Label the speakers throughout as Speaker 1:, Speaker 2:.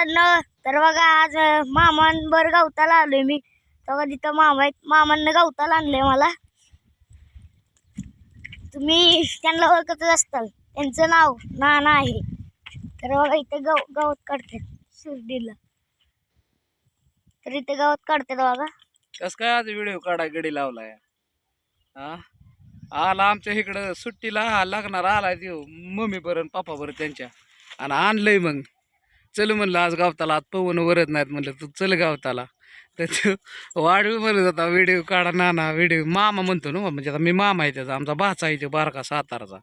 Speaker 1: मित्रांनो तर बघा आज मामांबर गवताला आलोय मी. तेव्हा तिथं मामा आहेत. मामांना गवताला आणलंय मला. तुम्ही त्यांना ओळखतच असताल. त्यांचं नाव नाना आहे. तर बघा इथे गव गवत काढतात शिर्डीला. तर इथे गवत काढतात बघा.
Speaker 2: कस काय आज व्हिडिओ काढा गडी लावलाय? हा आला आमच्या इकडं सुट्टीला हा लागणार आलाय देऊ मम्मी बरं पापा बरं त्यांच्या. आणि आणलंय मग. चल म्हणलं आज गावताला आज पवन वरत नाहीत म्हणलं तू चल गावताला. तर तो वाढवी म्हणत होता व्हिडिओ काढा नाना व्हिडिओ. मामा म्हणतो ना म्हणजे आता मी मामा आहे त्याचा आमचा भाचा आहे तो बारका साताराचा.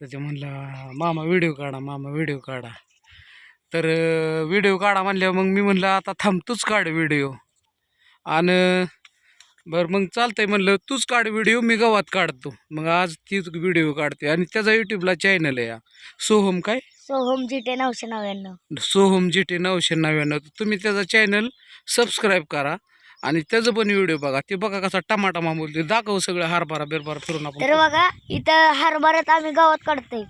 Speaker 2: त्याचे म्हणलं मामा व्हिडिओ काढा मामा व्हिडिओ काढा. तर व्हिडिओ काढा म्हणल्यावर मग मी म्हणलं आता थांब तूच काढ व्हिडिओ. आणि बरं मग चालतंय म्हणलं तूच काढ व्हिडिओ मी गावात काढतो. मग आज तीच व्हिडिओ काढते आणि त्याचा यूट्यूबला चॅनल आहे सोहम काय?
Speaker 1: सोहम जिटे नऊशे नव्याण्णव.
Speaker 2: सोहम जी टी नऊशे नव्याण्णव. तुम्ही त्याचा चॅनल सबस्क्राईब करा आणि त्याचं पण व्हिडिओ बघा. ते बघा कसा टमाटमा बोलते दाखव सगळं हारबारा बिरबारा फिरून
Speaker 1: तर बघा इथं हरभऱ्यात आम्ही गावात काढतोय.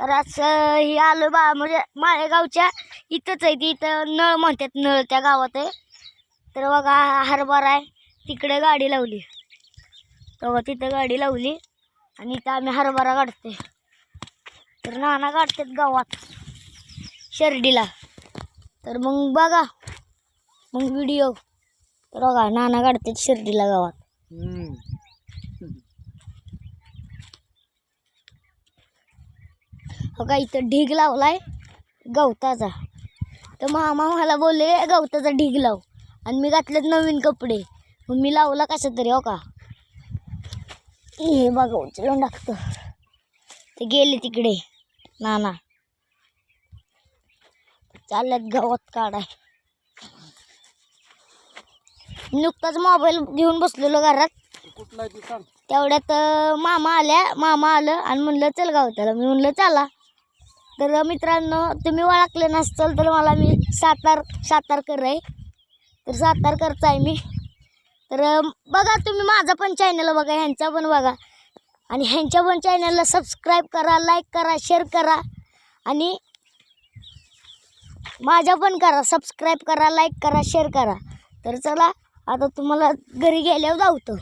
Speaker 1: तर आज अं, ही आलो बा म्हणजे माळेगावच्या इथंच आहे ती. इथं नळ म्हणतात नळ त्या गावात आहे. तर बघा हा हरभरा आहे. तिकडे गाडी लावली. तेव्हा तिथं गाडी लावली आणि इथं आम्ही हरभरा काढतोय. तर नाना काढतात गावात. शिर्डीला. तर मग बघा. मग व्हिडिओ तर बघा नाना काढतात शिर्डीला गावात.
Speaker 2: हम्म.
Speaker 1: हो का इथं ढीग लावलाय गवताचा. तर मामा मला बोलले गवताचा ढीग लाव. आणि मी घातलेत नवीन कपडे. मग मी लावला कसं तरी हो का. हे बघा उचलून टाकतो. ते गेले तिकडे. नाना. चालल्यात गवत काढाय नुकताच मोबाईल घेऊन बसलेलो घरात.
Speaker 2: कुठला आहे ते सांग.
Speaker 1: तेवढ्यात अं, मामा आल्या. मामा आलं आणि म्हणलं चल गावताला मी म्हणलं चला. तर मित्रांनो तुम्ही ओळखले नसताल तर मला मी सातार सातारकर आहे तर सातारकरचा आहे मी. तर अं, बघा तुम्ही माझा पण चॅनल बघा ह्यांचा पण बघा. आणि ह्यांच्या पण चॅनलला सबस्क्राईब करा लाईक करा शेअर करा. आणि माझ्या पण करा सबस्क्राईब करा लाईक करा शेअर करा. तर चला आता तुम्हाला घरी गेल्यावर जाऊतो